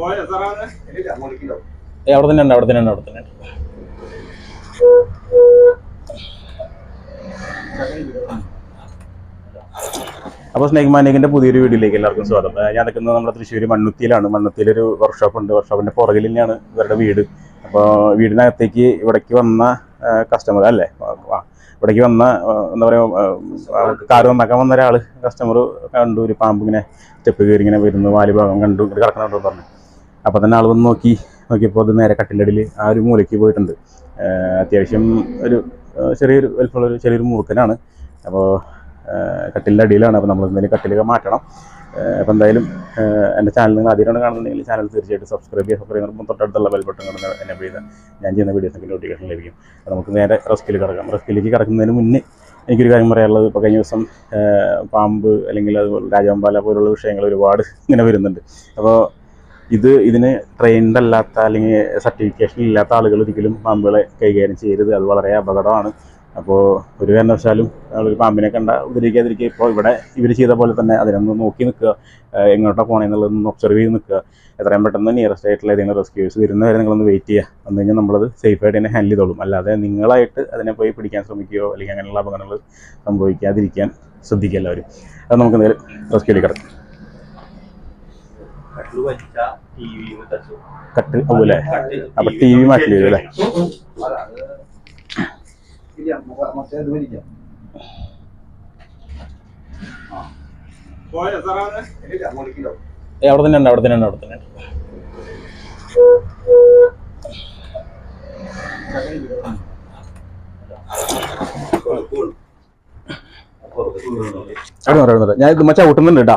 അവിടെ തന്നെ ഉണ്ട് അവിടെ തന്നെ ഉണ്ട് അവിടെ തന്നെ അപ്പോൾ സ്നേക് മാനിക്കിന്റെ പുതിയൊരു വീഡിയോയിലേക്ക് എല്ലാവർക്കും സ്വാഗതം. ഞാൻ നിൽക്കുന്നത് നമ്മുടെ തൃശ്ശൂർ മണ്ണുത്തിയിലാണ്. മണ്ണുത്തിയിലൊരു വർക്ക്ഷോപ്പ് ഉണ്ട്. വർക്ക്ഷോപ്പിന്റെ പുറകിൽ തന്നെയാണ് ഇവരുടെ വീട്. അപ്പോൾ വീടിനകത്തേക്ക് ഇവിടേക്ക് വന്ന കസ്റ്റമർ അല്ലേ? ഇവിടേക്ക് വന്ന എന്താ പറയുക കാറ് നന്നാക്കാൻ വന്ന ഒരാൾ കസ്റ്റമർ കണ്ടു. ഒരു പാമ്പ് ഇങ്ങനെ സ്റ്റെപ്പ് കയറി ഇങ്ങനെ വരുന്നു. വാൽ ഭാഗം കണ്ടു. ഇങ്ങനെ കിടക്കണുണ്ടോ പറഞ്ഞു. അപ്പോൾ തന്നെ ആൾ വന്ന് നോക്കി നോക്കിയപ്പോൾ അത് നേരെ കട്ടിലടിയിൽ ആ ഒരു മൂലയ്ക്ക് പോയിട്ടുണ്ട്. അത്യാവശ്യം ഒരു ചെറിയൊരു വലിപ്പമുള്ള ഒരു ചെറിയൊരു മൂർക്കനാണ് അപ്പോൾ കട്ടിലിന്റെ അടിയിലാണ് അപ്പോൾ നമ്മൾ എന്തെങ്കിലും കട്ടിലൊക്കെ മാറ്റണം. അപ്പോൾ എന്തായാലും എന്റെ ചാനൽ നിങ്ങൾ ആദ്യമാണ് കാണുന്നുണ്ടെങ്കിൽ ചാനൽ തീർച്ചയായിട്ടും സബ്സ്ക്രൈബ് ചെയ്യുക സബ്സ്ക്രൈബ് ചെയ്യുമ്പോൾ തൊട്ടടുത്തുള്ള ബെൽ ബട്ടൺ കിടന്ന് എന്നെ ചെയ്താൽ ഞാൻ ചെയ്യുന്ന വീഡിയോസൊക്കെ നോട്ടിഫിക്കേഷൻ ലഭിക്കും. അപ്പോൾ നമുക്ക് നേരെ റെസ്കിൽ കിടക്കാം. റെസ്കിലേക്ക് കിടക്കുന്നതിന് മുന്നേ എനിക്കൊരു കാര്യം പറയാനുള്ളത്. ഇപ്പോൾ കഴിഞ്ഞ ദിവസം പാമ്പ് അല്ലെങ്കിൽ അതുപോലെ രാജവമ്പാല പോലുള്ള വിഷയങ്ങൾ ഒരുപാട് ഇങ്ങനെ വരുന്നുണ്ട്. അപ്പോൾ ഇത് ഇതിന് ട്രെയിൻഡ് അല്ലാത്ത അല്ലെങ്കിൽ സർട്ടിഫിക്കേഷൻ ഇല്ലാത്ത ആളുകൾ ഒരിക്കലും പാമ്പുകളെ കൈകാര്യം ചെയ്യരുത്. അത് വളരെ അപകടമാണ്. അപ്പോൾ ഒരു കാരണവശാലും ഒരു പാമ്പിനെ കണ്ട ഉപദ്രവിക്കാതിരിക്കുക ഇപ്പോൾ ഇവിടെ ഇവർ ചെയ്ത പോലെ തന്നെ അതിനൊന്ന് നോക്കി നിൽക്കുക. എങ്ങോട്ടാണ് പോകണമെന്നുള്ളതൊന്ന് ഒബ്സർവ് ചെയ്ത് നിൽക്കുക. എത്രയും പെട്ടെന്ന് നിയറസ്റ്റ് ആയിട്ടുള്ള ഏതെങ്കിലും റെസ്ക്യൂസ് വരുന്ന വരുന്നവരെ നിങ്ങളൊന്ന് വെയിറ്റ് ചെയ്യുക. വന്നു കഴിഞ്ഞാൽ നമ്മളത് സേഫായിട്ട് തന്നെ ഹാൻഡിൽ ചെയ്തോളും. അല്ലാതെ നിങ്ങളായിട്ട് അതിനെ പോയി പിടിക്കാൻ ശ്രമിക്കുകയോ അല്ലെങ്കിൽ അങ്ങനെയുള്ള അപകടങ്ങൾ സംഭവിക്കാതിരിക്കാൻ ശ്രദ്ധിക്കുക എല്ലാവരും. അത് നമുക്ക് എന്തായാലും റെസ്ക്യൂ കിടക്കാം. കട്ട് അതുപോലെ അപ്പൊ ടി വി മാറ്റി വരും അല്ലേ അവിടെ തന്നെ ഉണ്ട് അവിടെ തന്നെ ഉണ്ട് അവിടെ തന്നെ ഉണ്ട്. ഞാൻ ഇത് മച്ചാ ഊട്ടുന്നുണ്ട് കേട്ടോ.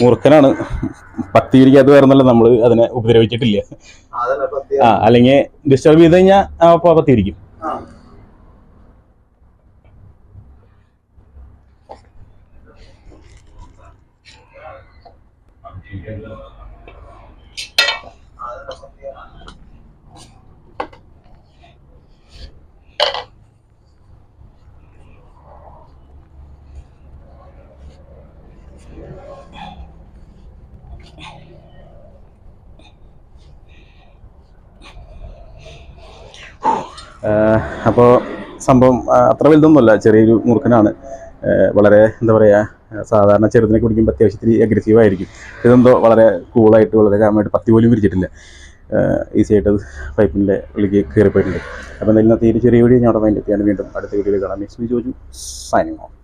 മൂർഖനാണ്. പത്തിയിരിക്കാത്ത വരുന്നല്ല നമ്മൾ അതിനെ ഉപദ്രവിച്ചിട്ടില്ല ആ അല്ലെങ്കിൽ ഡിസ്റ്റർബ് ചെയ്ത് കഴിഞ്ഞാൽ അപ്പോൾ പത്തിയിരിക്കും അപ്പോൾ സംഭവം അത്ര വലുതൊന്നുമല്ല ചെറിയൊരു മുറുക്കനാണ് വളരെ എന്താ പറയുക സാധാരണ ചെറുതിനെ കുടിക്കുമ്പോൾ അത്യാവശ്യത്തിന് അഗ്രസീവ് ആയിരിക്കും. ഇതെന്തോ വളരെ കൂളായിട്ട് വളരെ കാമായിട്ട് പത്തി പോലും വിരിച്ചിട്ടില്ല. ഈസി ആയിട്ട് അത് പൈപ്പിന്റെ ഉള്ളിലേക്ക് കയറിപ്പോയിട്ടുണ്ട്. അപ്പോൾ എന്തായാലും തീരെ ചെറിയ വീഡിയോ ഞാൻ അവിടെ മൈൻഡ് എത്തിയാണ് വീണ്ടും അടുത്ത വീഡിയോയിൽ കാണാം. Miss V Joju signing off